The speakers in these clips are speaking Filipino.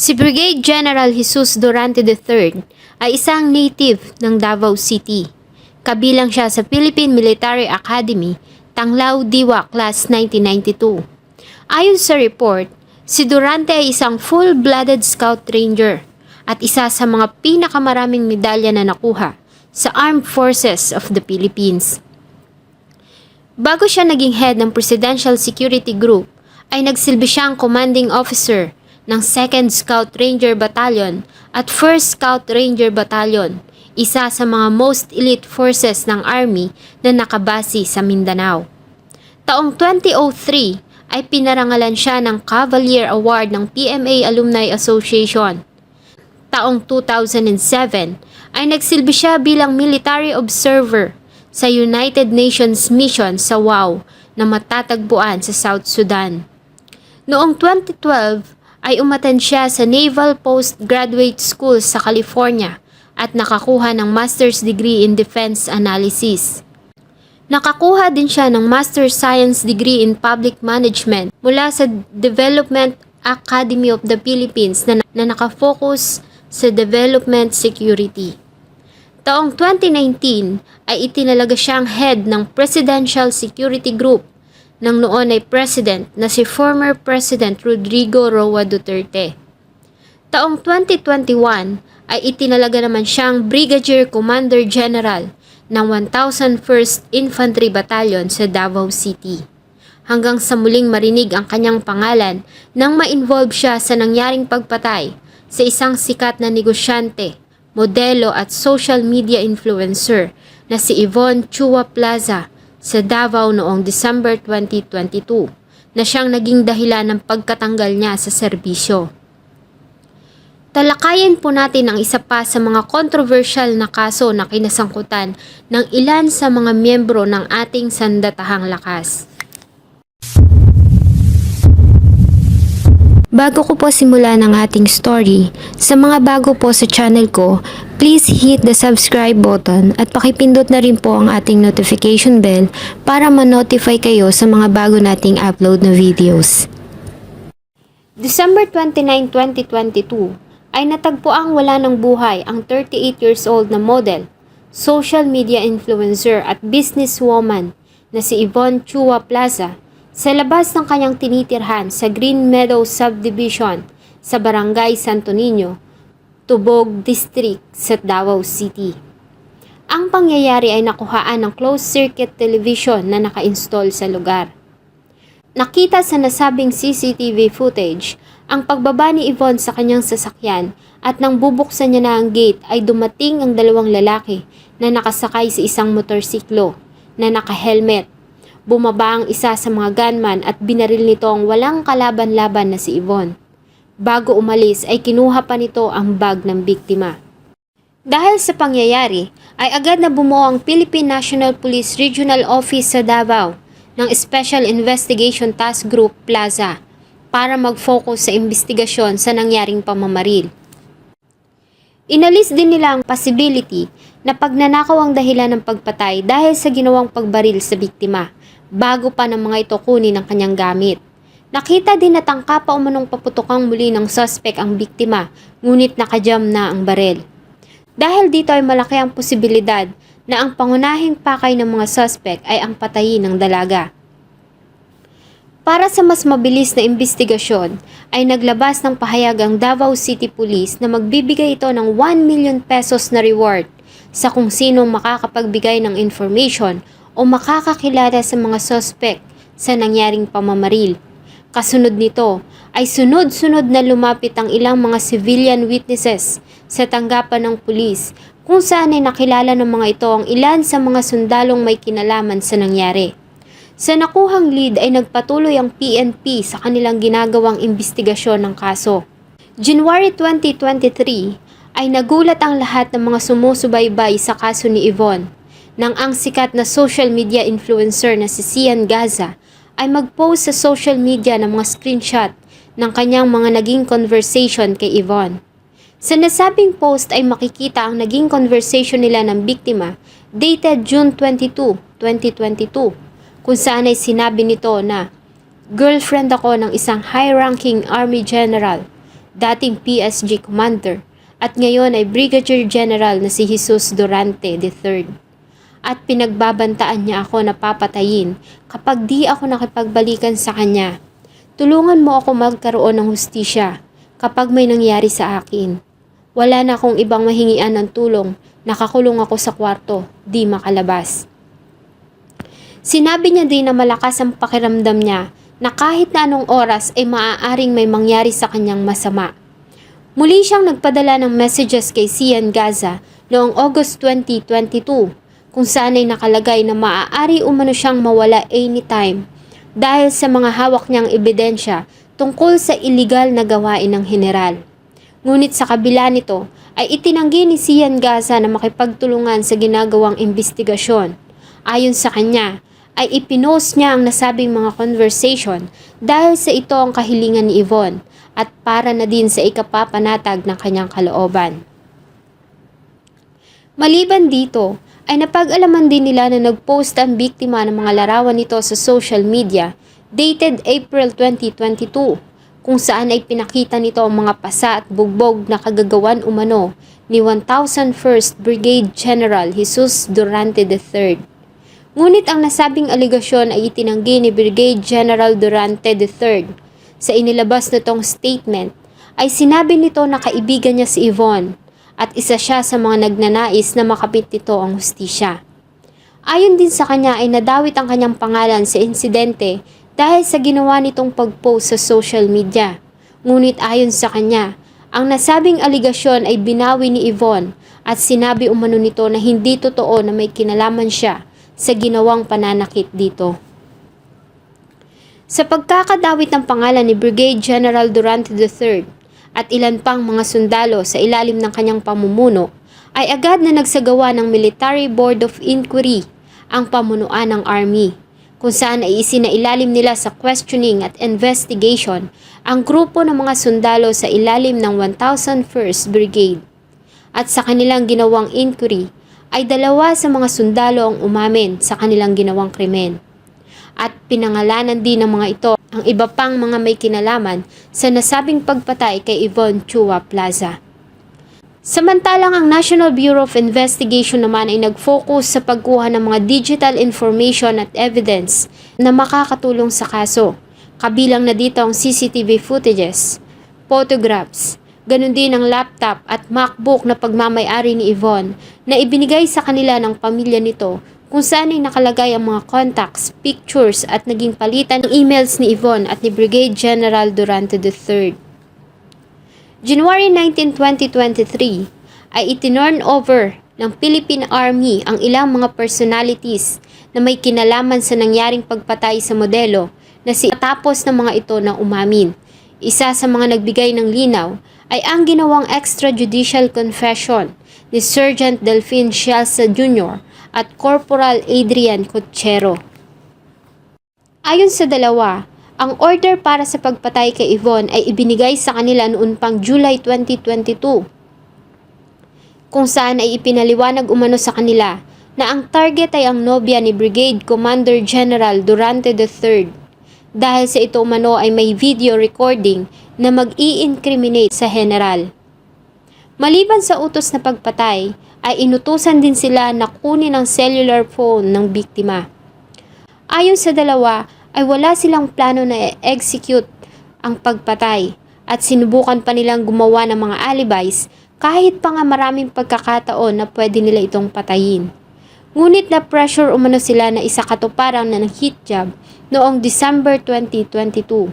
Si Brigade General Jesus Durante III ay isang native ng Davao City. Kabilang siya sa Philippine Military Academy, Tanglao Diwa Class 1992. Ayon sa report, si Durante ay isang full-blooded scout ranger at isa sa mga pinakamaraming medalya na nakuha sa Armed Forces of the Philippines. Bago siya naging head ng Presidential Security Group, ay nagsilbi siyang commanding officer ng 2nd Scout Ranger Battalion at 1st Scout Ranger Battalion, isa sa mga most elite forces ng Army na nakabasi sa Mindanao. Taong 2003 ay pinarangalan siya ng Cavalier Award ng PMA Alumni Association. Taong 2007 ay nagsilbi siya bilang military observer sa United Nations mission sa WOW na matatagpuan sa South Sudan. Noong 2012 ay umattend siya sa Naval Postgraduate School sa California at nakakuha ng Master's Degree in Defense Analysis. Nakakuha din siya ng Master Science Degree in Public Management mula sa Development Academy of the Philippines na, na nakafocus sa Development Security. Taong 2019 ay itinalaga siyang head ng Presidential Security Group ng noon ay President na si former President Rodrigo Roa Duterte. Taong 2021 ay itinalaga naman siyang Brigadier Commander General ng 1001st Infantry Battalion sa Davao City. Hanggang sa muling marinig ang kanyang pangalan nang ma-involve siya sa nangyaring pagpatay sa isang sikat na negosyante, modelo at social media influencer na si Yvonne Chua Plaza sa Davao noong December 2022 na siyang naging dahilan ng pagkatanggal niya sa serbisyo. Talakayin po natin ang isa pa sa mga controversial na kaso na kinasangkutan ng ilan sa mga miyembro ng ating sandatahang lakas. Bago ko po simulan ang ating story, sa mga bago po sa channel ko, please hit the subscribe button at pakipindot na rin po ang ating notification bell para ma-notify kayo sa mga bago nating upload na videos. December 29, 2022 ay natagpo ang wala ng buhay ang 38 years old na model, social media influencer at businesswoman na si Yvonne Chua Plaza sa labas ng kanyang tinitirhan sa Green Meadow Subdivision sa Barangay Santo Niño, Tubog District sa Davao City. Ang pangyayari ay nakuhaan ng closed-circuit television na naka-install sa lugar. Nakita sa nasabing CCTV footage ang pagbaba ni Yvonne sa kanyang sasakyan at nang bubuksan niya na ang gate ay dumating ang dalawang lalaki na nakasakay sa isang motorsiklo na naka-helmet Bumaba ang isa sa mga gunman at binaril nito ang walang kalaban-laban na si Yvonne. Bago umalis ay kinuha pa nito ang bag ng biktima. Dahil sa pangyayari, ay agad na bumuo ang Philippine National Police Regional Office sa Davao ng Special Investigation Task Group Plaza para mag-focus sa investigasyon sa nangyaring pamamaril. Inalis din nila ang possibility na pagnanakaw ang dahilan ng pagpatay dahil sa ginawang pagbaril sa biktima bago pa ng mga ito kunin ang kanyang gamit. Nakita din na tangka pa umanong paputukang muli ng suspect ang biktima ngunit nakajam na ang barel. Dahil dito ay malaki ang posibilidad na ang pangunahing pakay ng mga suspect ay ang patayin ng dalaga. Para sa mas mabilis na investigasyon, ay naglabas ng pahayag ang Davao City Police na magbibigay ito ng 1 million pesos na reward sa kung sinong makakapagbigay ng information o makakakilala sa mga suspect sa nangyaring pamamaril. Kasunod nito ay sunod-sunod na lumapit ang ilang mga civilian witnesses sa tanggapan ng pulis kung saan ay nakilala ng mga ito ang ilan sa mga sundalong may kinalaman sa nangyari. Sa nakuhang lead ay nagpatuloy ang PNP sa kanilang ginagawang investigasyon ng kaso. January 2023 ay nagulat ang lahat ng mga sumusubaybay sa kaso ni Yvonne nang ang sikat na social media influencer na si Sian Gaza ay mag-post sa social media ng mga screenshot ng kanyang mga naging conversation kay Yvonne. Sa nasabing post ay makikita ang naging conversation nila ng biktima dated June 22, 2022 kung saan ay sinabi nito na, Girlfriend ako ng isang high-ranking army general. dating PSG commander, at ngayon ay Brigadier General na si Jesus Durante III. At pinagbabantaan niya ako na papatayin kapag di ako nakipagbalikan sa kanya. Tulungan mo ako magkaroon ng hustisya kapag may nangyari sa akin. Wala na akong ibang mahingian ng tulong, nakakulong ako sa kwarto, di makalabas. Sinabi niya din na malakas ang pakiramdam niya na kahit na anong oras ay maaaring may mangyari sa kanyang masama. Muli siyang nagpadala ng messages kay Sian Gaza noong August 2022 kung saan ay nakalagay na maaari umano siyang mawala anytime dahil sa mga hawak niyang ebidensya tungkol sa iligal na gawain ng general. Ngunit sa kabila nito ay itinanggi ni Sian Gaza na makipagtulungan sa ginagawang investigasyon. Ayon sa kanya, ay ipinost niya ang nasabing mga conversation dahil sa ito ang kahilingan ni Yvonne at para na din sa ikapapanatag ng kanyang kalooban. Maliban dito, ay napag-alaman din nila na nag-post ang biktima ng mga larawan nito sa social media dated April 2022 kung saan ay pinakita nito ang mga pasa at bugbog na kagagawan umano ni 1001st Brigade General Jesus Durante III. Ngunit ang nasabing aligasyon ay itinanggi ni Brigade General Durante III. Sa inilabas na tong statement, ay sinabi nito na kaibigan niya si Yvonne at isa siya sa mga nagnanais na makapit nito ang hustisya. Ayon din sa kanya ay nadawit ang kanyang pangalan sa insidente dahil sa ginawa nitong pag-post sa social media. Ngunit ayon sa kanya, ang nasabing aligasyon ay binawi ni Yvonne at sinabi umano nito na hindi totoo na may kinalaman siya sa ginawang pananakit dito. Sa pagkakadawit ng pangalan ni Brigade General Durante III at ilan pang mga sundalo sa ilalim ng kanyang pamumuno, ay agad na nagsagawa ng Military Board of Inquiry ang pamunuan ng Army, kung saan ay isinailalim nila sa questioning at investigation ang grupo ng mga sundalo sa ilalim ng 1001st Brigade. At sa kanilang ginawang inquiry, ay dalawa sa mga sundalo ang umamin sa kanilang ginawang krimen. At pinangalanan din ng mga ito ang iba pang mga may kinalaman sa nasabing pagpatay kay Yvonne Chua Plaza. Samantalang ang National Bureau of Investigation naman ay nag-focus sa pagkuha ng mga digital information at evidence na makakatulong sa kaso. Kabilang na dito ang CCTV footages, photographs, ganun din ang laptop at MacBook na pagmamayari ni Yvonne na ibinigay sa kanila ng pamilya nito kung saan ay nakalagay ang mga contacts, pictures at naging palitan ng emails ni Yvonne at ni Brigade General Durante III. January 19, 2023 ay itinurn over ng Philippine Army ang ilang mga personalities na may kinalaman sa nangyaring pagpatay sa modelo na si tapos ng mga ito na umamin. Isa sa mga nagbigay ng linaw ay ang ginawang extrajudicial confession ni Sergeant Delphine Shelsa Jr. at Corporal Adrian Cochero. Ayon sa dalawa, ang order para sa pagpatay kay Yvonne ay ibinigay sa kanila noon pang July 2022 kung saan ay ipinaliwanag umano sa kanila na ang target ay ang nobya ni Brigade Commander General Durante III dahil sa ito umano ay may video recording na mag-i-incriminate sa general. Maliban sa utos na pagpatay, ay inutusan din sila na kunin ang cellular phone ng biktima. Ayon sa dalawa, ay wala silang plano na execute ang pagpatay at sinubukan pa nilang gumawa ng mga alibis kahit pa nga maraming pagkakataon na pwede nila itong patayin. Ngunit na pressure umano sila na isa katuparan na ng hit job noong December 2022.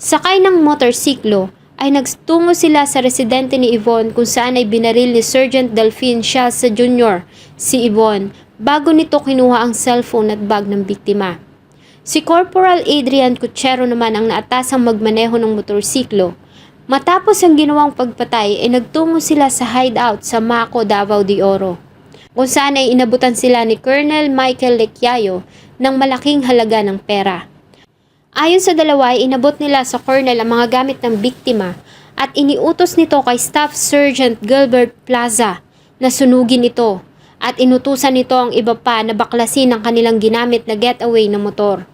Sakay ng motorsiklo ay nagtungo sila sa residente ni Yvonne kung saan ay binaril ni Sergeant Delphine Shalsa Jr. si Yvonne bago nito kinuha ang cellphone at bag ng biktima. Si Corporal Adrian Cuchero naman ang naatasang magmaneho ng motorsiklo. Matapos ang ginawang pagpatay ay nagtungo sila sa hideout sa Mako, Davao de Oro kung saan ay inabutan sila ni Colonel Michael Lecyayo ng malaking halaga ng pera. Ayon sa dalawa ay inabot nila sa colonel ang mga gamit ng biktima at iniutos nito kay Staff Sergeant Gilbert Plaza na sunugin ito at inutusan nito ang iba pa na baklasin ang kanilang ginamit na getaway na motor.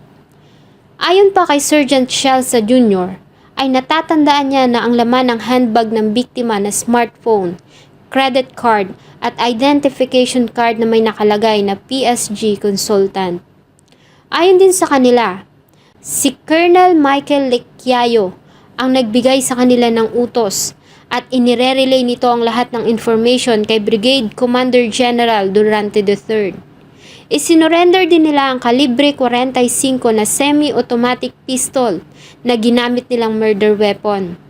Ayon pa kay Sergeant Shelsa Jr., ay natatandaan niya na ang laman ng handbag ng biktima na smartphone, credit card at identification card na may nakalagay na PSG consultant. Ayon din sa kanila, si Colonel Michael Lecquiayo ang nagbigay sa kanila ng utos at inire-relay nito ang lahat ng information kay Brigade Commander General Durante III. Isinorender din nila ang kalibre 45 na semi-automatic pistol na ginamit nilang murder weapon.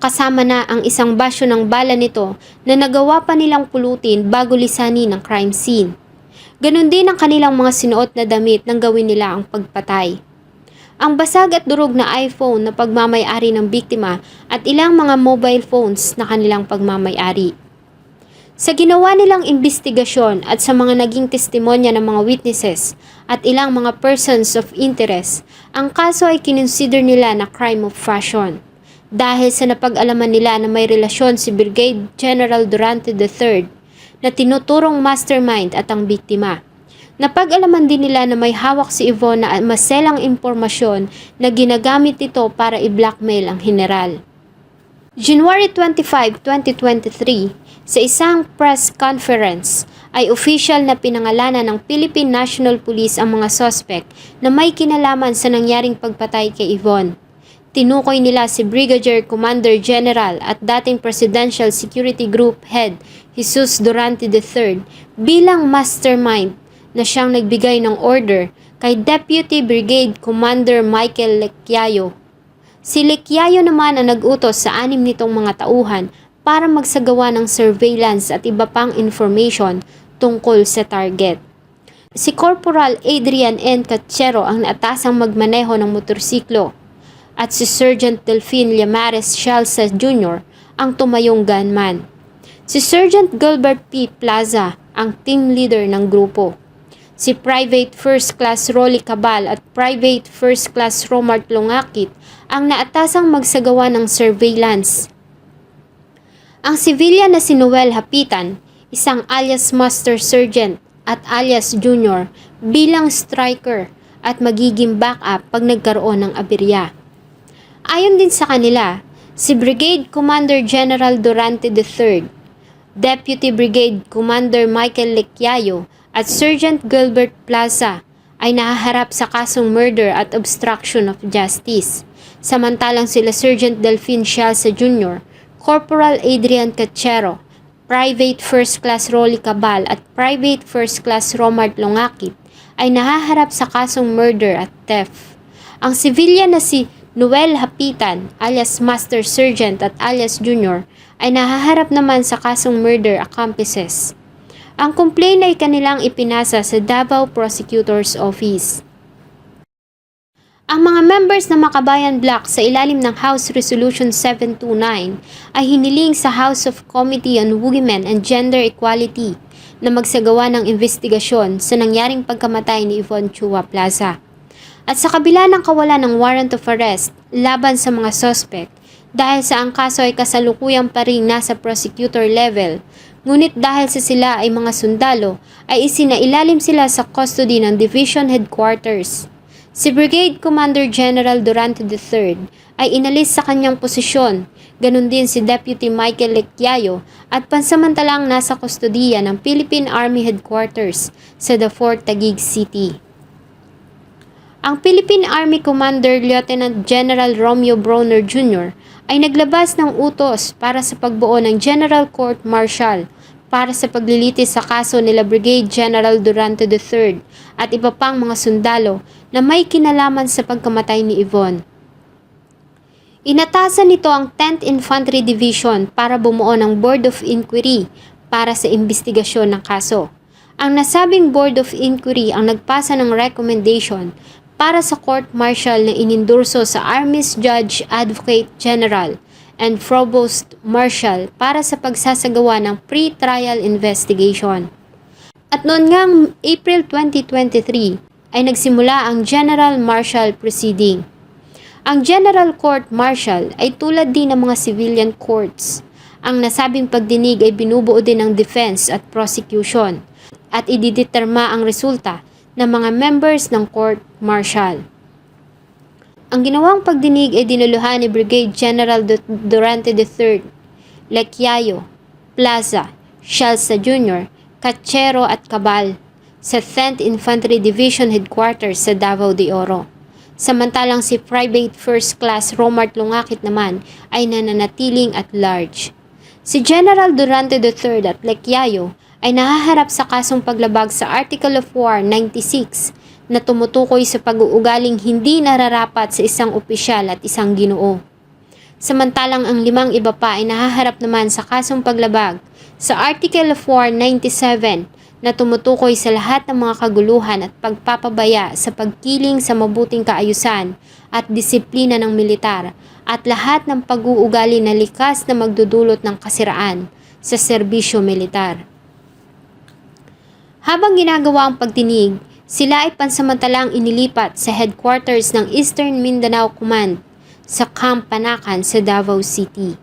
Kasama na ang isang basyo ng bala nito na nagawa pa nilang pulutin bago lisanin ang crime scene. Ganon din ang kanilang mga sinuot na damit nang gawin nila ang pagpatay. Ang basag at durog na iPhone na pagmamayari ng biktima at ilang mga mobile phones na kanilang pagmamayari. Sa ginawa nilang investigasyon at sa mga naging testimonya ng mga witnesses at ilang mga persons of interest, ang kaso ay kinonsider nila na crime of fashion. Dahil sa napag-alaman nila na may relasyon si Brigade General Durante III na tinuturong mastermind at ang biktima. Napag-alaman din nila na may hawak si Yvonne na maselang impormasyon na ginagamit ito para i-blackmail ang general. January 25, 2023, sa isang press conference, ay official na pinangalanan ng Philippine National Police ang mga suspect na may kinalaman sa nangyaring pagpatay kay Yvonne. Tinukoy nila si Brigadier Commander General at dating Presidential Security Group Head Jesus Durante III bilang mastermind na siyang nagbigay ng order kay Deputy Brigade Commander Michael Lecquiayo Si Lecquiayo naman ang nag-utos sa anim nitong mga tauhan para magsagawa ng surveillance at iba pang information tungkol sa target. Si Corporal Adrian N. Cachero ang naatasang magmaneho ng motorsiklo at si Sergeant Delphine Llamares Shalsa Jr. ang tumayong gunman. Si Sergeant Gilbert P. Plaza ang team leader ng grupo si Private First Class Rolly Cabal at Private First Class Romart Longakit ang naatasang magsagawa ng surveillance. Ang civilian na si Noel Hapitan, isang alias Master Sergeant at alias Junior bilang striker at magiging backup pag nagkaroon ng aberya. Ayon din sa kanila, si Brigade Commander General Durante III, Deputy Brigade Commander Michael Lecquiayo at Sergeant Gilbert Plaza ay nahaharap sa kasong murder at obstruction of justice. Samantalang sila Sergeant Delphine Shalsa Jr., Corporal Adrian Cachero, Private First Class Rolly Cabal at Private First Class Romart Longakit ay nahaharap sa kasong murder at theft. Ang civilian na si Noel Hapitan alias Master Sergeant at alias Junior ay nahaharap naman sa kasong murder accomplices. Ang complaint ay kanilang ipinasa sa Davao Prosecutor's Office. Ang mga members ng Makabayan Block sa ilalim ng House Resolution 729 ay hiniling sa House of Committee on Women and Gender Equality na magsagawa ng investigasyon sa nangyaring pagkamatay ni Yvonne Chua Plaza. At sa kabila ng kawalan ng warrant of arrest laban sa mga suspect, dahil sa ang kaso ay kasalukuyang pa rin nasa prosecutor level, ngunit dahil sa sila ay mga sundalo, ay isinailalim sila sa custody ng Division Headquarters. Si Brigade Commander General Durante III ay inalis sa kanyang posisyon, ganun din si Deputy Michael Lecquiayo at pansamantalang nasa kustodiya ng Philippine Army Headquarters sa Dafor, Taguig City. Ang Philippine Army Commander Lieutenant General Romeo Bronner Jr. ay naglabas ng utos para sa pagbuo ng General Court Martial para sa paglilitis sa kaso nila Brigade General Durante III at iba pang mga sundalo na may kinalaman sa pagkamatay ni Yvonne. Inatasan nito ang 10th Infantry Division para bumuo ng Board of Inquiry para sa investigasyon ng kaso. Ang nasabing Board of Inquiry ang nagpasa ng recommendation para sa court martial na inindurso sa Army's Judge Advocate General and Provost Marshal para sa pagsasagawa ng pre-trial investigation. At noon ngang April 2023 ay nagsimula ang General Marshal Proceeding. Ang General Court Martial ay tulad din ng mga civilian courts. Ang nasabing pagdinig ay binubuo din ng defense at prosecution at idideterma ang resulta ng mga members ng court martial. Ang ginawang pagdinig ay dinuluhan ni Brigade General Du- Durante III, Lecyayo, Plaza, Shalsa Jr., Cachero at Cabal sa 10th Infantry Division Headquarters sa Davao de Oro. Samantalang si Private First Class Romart Lungakit naman ay nananatiling at large. Si General Durante III at Lecyayo ay nahaharap sa kasong paglabag sa Article of War 96 na tumutukoy sa pag-uugaling hindi nararapat sa isang opisyal at isang ginoo. Samantalang ang limang iba pa ay nahaharap naman sa kasong paglabag sa Article of War 97 na tumutukoy sa lahat ng mga kaguluhan at pagpapabaya sa pagkiling sa mabuting kaayusan at disiplina ng militar at lahat ng pag-uugali na likas na magdudulot ng kasiraan sa serbisyo militar. Habang ginagawa ang pagtinig, sila ay pansamantalang inilipat sa headquarters ng Eastern Mindanao Command sa Camp Panakan sa Davao City.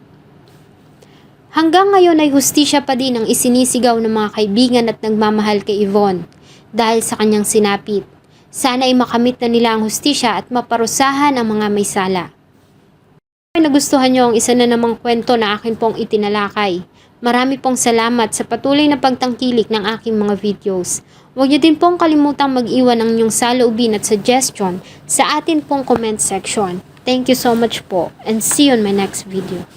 Hanggang ngayon ay hustisya pa din ang isinisigaw ng mga kaibigan at nagmamahal kay Yvonne dahil sa kanyang sinapit. Sana ay makamit na nila ang hustisya at maparusahan ang mga may sala. Kung nagustuhan niyo ang isa na namang kwento na akin pong itinalakay, marami pong salamat sa patuloy na pagtangkilik ng aking mga videos. Huwag niyo din pong kalimutang mag-iwan ng inyong saloobin at suggestion sa atin pong comment section. Thank you so much po and see you on my next video.